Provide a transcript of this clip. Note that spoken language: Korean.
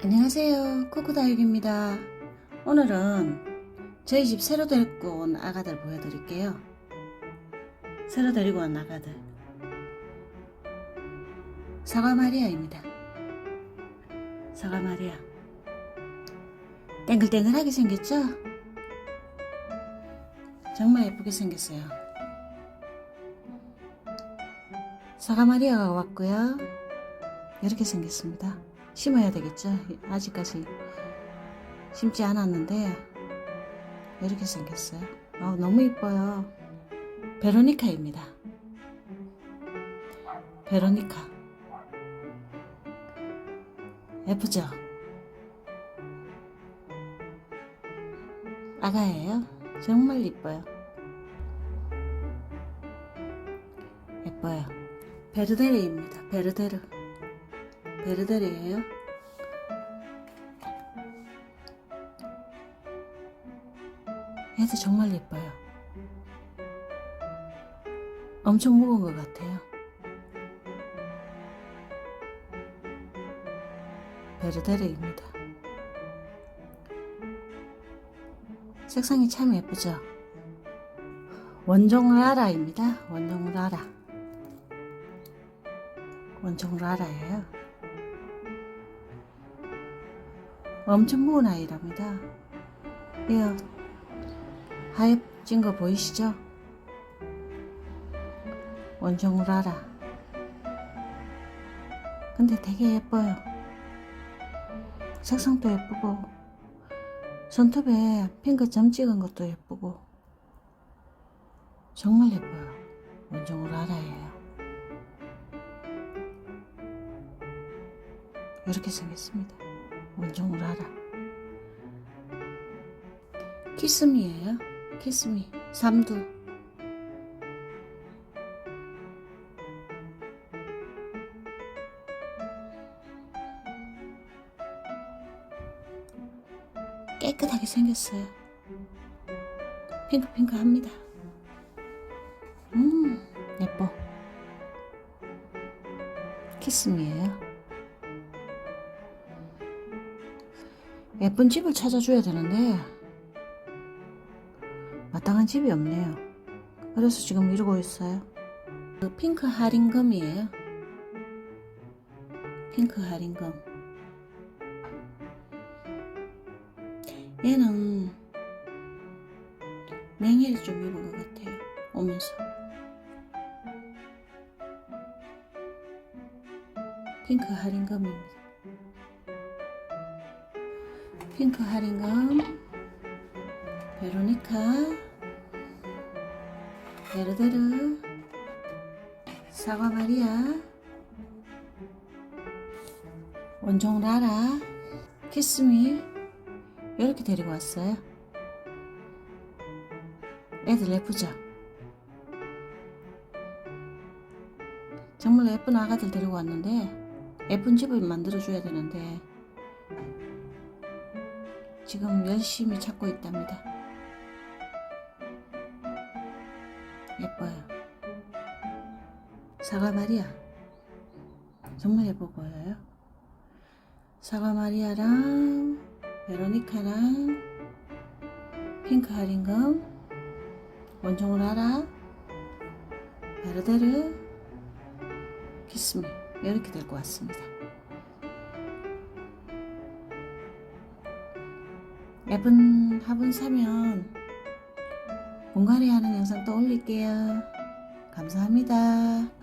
안녕하세요. 쿠쿠다육입니다. 오늘은 저희 집 새로 데리고 온 아가들 보여드릴게요. 새로 데리고 온 아가들. 사과 마리아입니다. 사과 마리아. 땡글땡글하게 생겼죠? 정말 예쁘게 생겼어요. 사과 마리아가 왔고요. 이렇게 생겼습니다. 심어야 되겠죠? 아직까지 심지 않았는데 이렇게 생겼어요. 어, 너무 이뻐요. 베로니카입니다. 베로니카. 예쁘죠? 아가예요. 정말 이뻐요. 예뻐요. 베르데르입니다. 베르데르. 베르데르예요. 얘도 정말 예뻐요. 엄청 무거운 것 같아요. 베르데르입니다. 색상이 참 예쁘죠? 원종 라라입니다. 원종 라라. 원종 라라예요. 엄청 무거운 아이랍니다. 이거 하얘진 거 보이시죠? 원종 라라. 근데 되게 예뻐요. 색상도 예쁘고 손톱에 핑크 점 찍은 것도 예쁘고 정말 예뻐요. 원종 라라예요. 이렇게 생겼습니다. 원종을 알아. 키스미예요. 키스미. 삼두. 깨끗하게 생겼어요. 핑크핑크합니다. 음, 예뻐. 키스미예요. 예쁜 집을 찾아줘야 되는데 마땅한 집이 없네요. 그래서 지금 이러고 있어요. 그 핑크 할인검이에요. 핑크 할인검. 얘는 냉해를 좀 입은 것 같아요. 오면서. 핑크 할인검입니다. 핑크 할인검 베로니카. 베르데르. 사과 마리아. 원종 라라. 키스미. 이렇게 데리고 왔어요. 애들 예쁘죠? 정말 예쁜 아가들 데리고 왔는데 예쁜 집을 만들어 줘야 되는데 지금 열심히 찾고 있답니다. 예뻐요. 사과 마리아. 정말 예뻐 보여요. 사과 마리아랑 베로니카랑 핑크 할인검 원종을 알아 베르데르 키스미 이렇게 데리고 왔습니다. 예쁜 화분 사면 분갈이 하는 영상 또 올릴게요. 감사합니다.